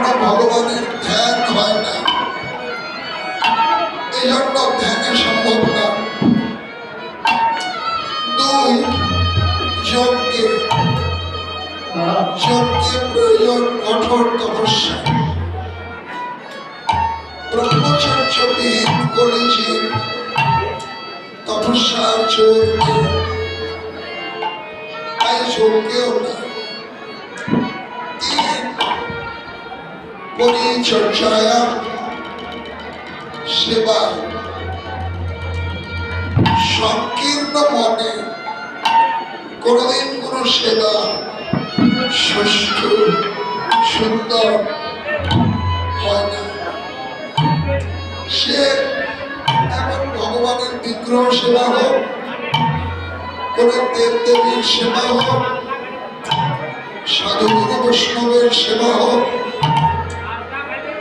কখনো ভগবানের ধ্যান হয় না। এই জন্য ধ্যানে সম্ভব না দুই, যজ্ঞে। যজ্ঞে প্রয়োজন কঠোর তপস্যা। ব্রহ্মচর্যবিহীন তপস্যার তাই না। পরিচর্যায় সেবা। সংকীর্ণ মনে কোনদিন কোন সেবা সুষ্ঠু, সুন্দর হয় না। সে এমন ভগবানের বিগ্রহ সেবা হোক, কোন দেব দেবীর সেবা হোক সাধুগুরু বৈষ্ণবের সেবা হোক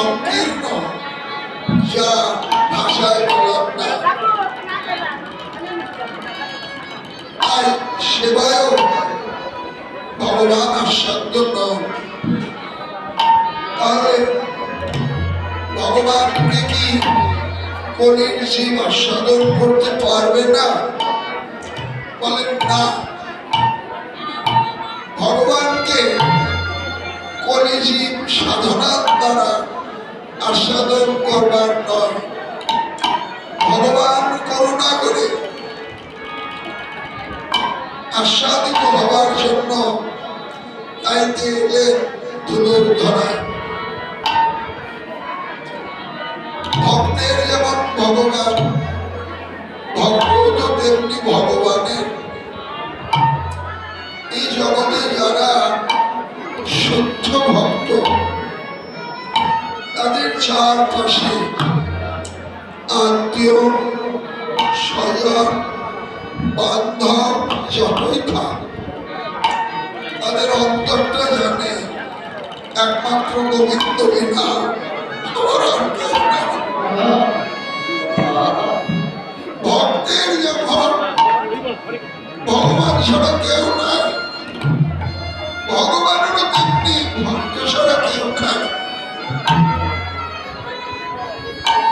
সংকীর্ণ। যা ভাষায় বলার না। আর সেবায়ও ভগবান আস্বাদ্য নন। তাহলে ভগবানকে কি কলির জীব আস্বাদন করতে পারবে না? বলেন, না। আস্বাদিত হবার জন্য তাইতে এলেন ধুলোর ধরায়। ভক্তের যেমন ভগবান ভক্ত তেমনি ভগবানের। এই জগতে যারা শুদ্ধ ভক্ত, তাদের চারপাশে ভক্তের যখন ভগবান ছাড়া কেউ নাই। ভগবানেরও তেমনি ভক্ত ছাড়া কেউ নাই।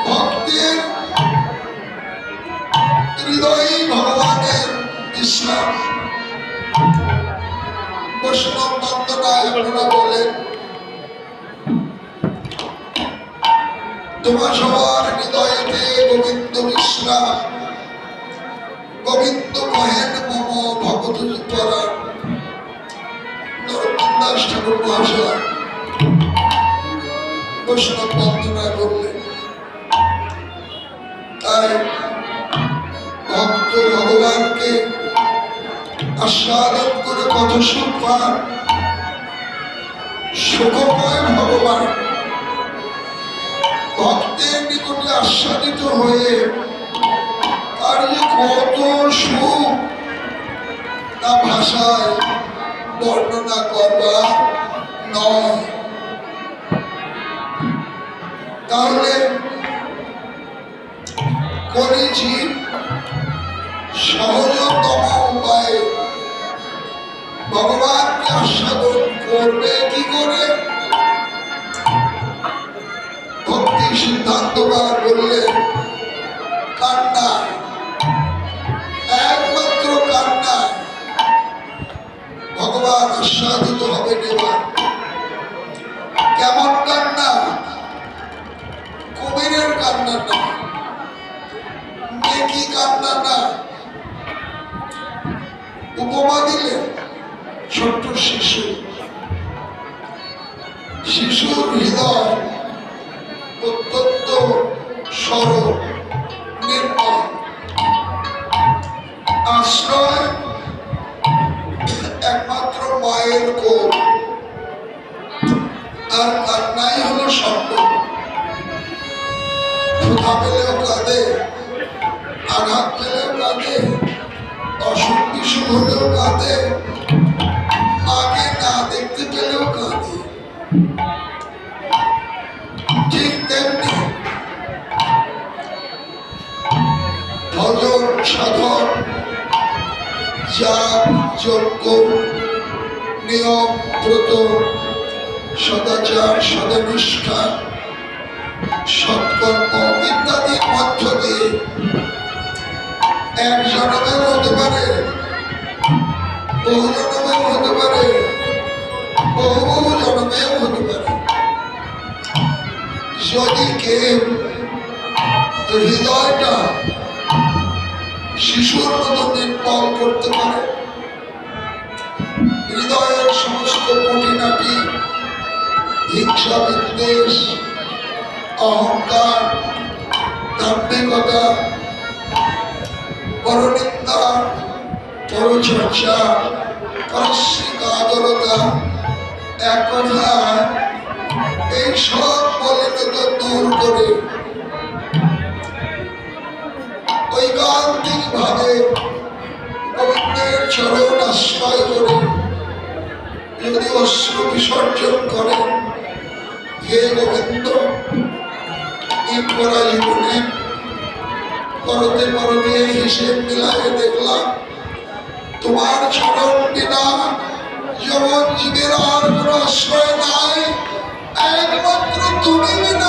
ভক্তের হৃদয়ে ভগবানের বিশ্বাস। বৈষ্ণব বন্দনায় আপনারা বলেন, তোমার সবার হৃদয়েতে গোবিন্দ বিশ্বাস গোবিন্দ মহেন মম ভগত পরাণ ঠাকুর মহাশয়। বন্দনায় বললেন তাই ভক্ত ভগবানকে আস্বাদন করে কত সুখ পান সুখময় ভগবান, ভক্তের নিকটে আস্বাদিত হয়ে কত সুখ তা ভাষায় বর্ণনা করবা নয়। তাহলে করেছি সহজতম উপায়ে ভগবানকে আস্বাদন করবে কি করে? ভক্তি সিদ্ধান্তকার বললেন আস্বাদিত হবে কেমন কান্না? কুমিরের কান্না না। মেকি কান্না উপমা দিলেন ছোট্ট শিশু। শিশুর হৃদয় অত্যন্ত সরল, নির্মল। আশ্রয় মায়ের কোল আর কান্নাই হলো স্বপ্ন আঘাত পেলেও কাঁদে অসুখ বিসুখ হলেও কাঁদে, মাকে না দেখতে পেলেও কাঁদে। ঠিক তেমনি ভজন সাধন যা যজ্ঞ নিয়ম ব্রত সদাচার, সদানুষ্ঠা, সৎকর্ম ইত্যাদির মধ্য দিয়ে এক জনমেও হতে পারে, বহু জনমেও হতে পারে হতে পারে। যদি কেউ হৃদয়টা শিশুর মতো নির্মল করতে পারে হৃদয়ের সমস্ত কঠিনাটি হিংসা বিদ্বেষ, অহংকার, দাম্ভিকতা, পরনিন্দা, পরচর্চা পারস্যিক আদরতা এক এই সব মলিনতা দূর করে। ঐকান্তিক ভাবে গোবিন্দের চরণ আশ্রয় করে। বিসর্জন করেন হে গোবিন্দ করা জীবনে করতে করতে হিসেব মিলাই দেখলাম তোমার চরণ বিনা যেমন জীবের আর কোনো আশ্রয় নাই একমাত্র তুমি বিনা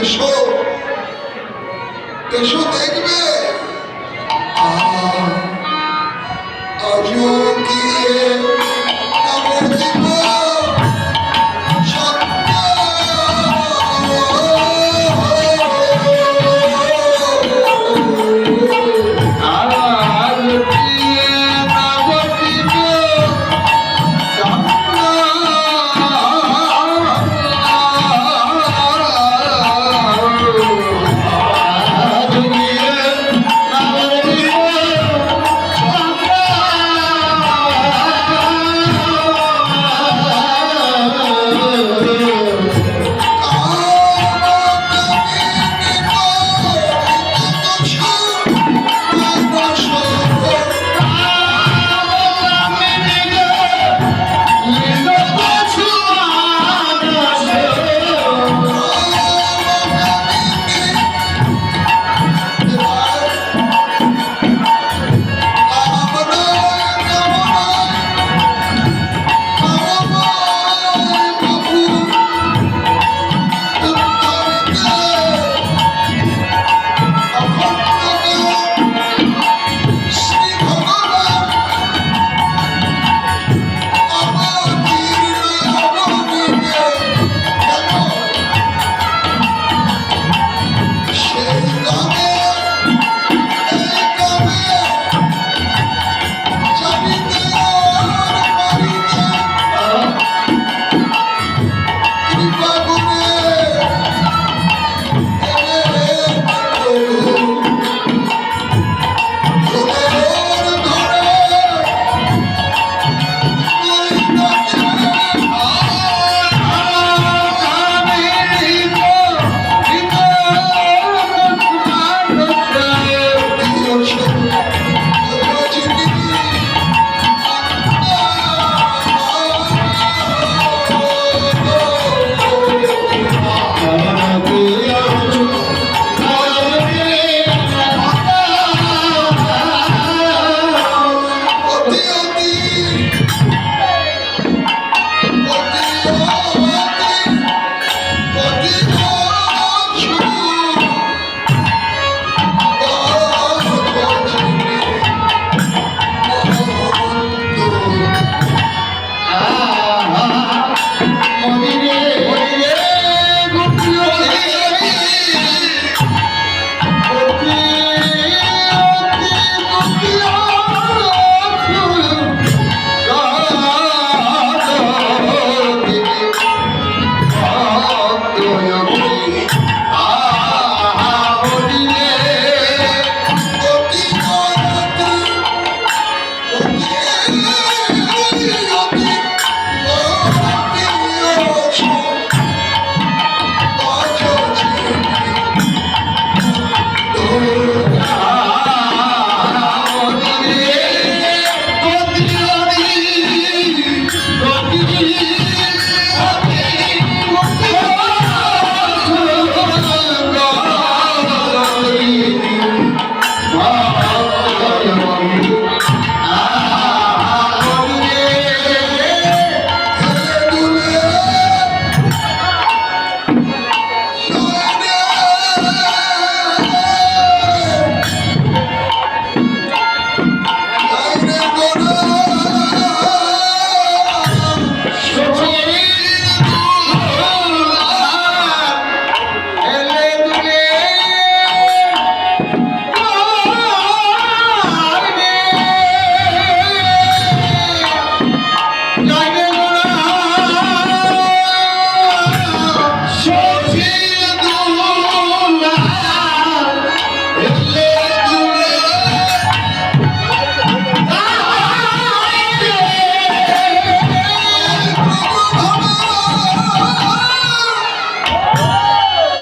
এসো। এসো দেখবে। আজও